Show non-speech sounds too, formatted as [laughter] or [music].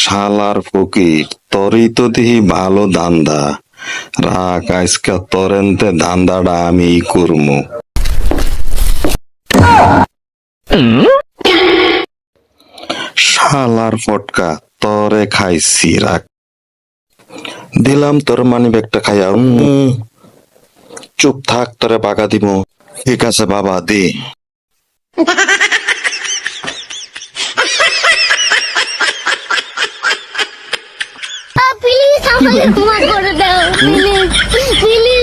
শালার ফকির, তোরই তো দেখি ভালো ধান্দা রাখ, আজকে তরেন্তে ধান্দাটা আমি করমু। শালার ফটকা, তরে খাইছি, রাখ। দিলাম তোর মানি ব্যাগটা খাইয়া চুপ থাক, তোরে বাগা দিব ঠিক আছে, বাবা, দে। [laughs] আমাকে ক্ষমা করে দাও প্লিজ প্লিজ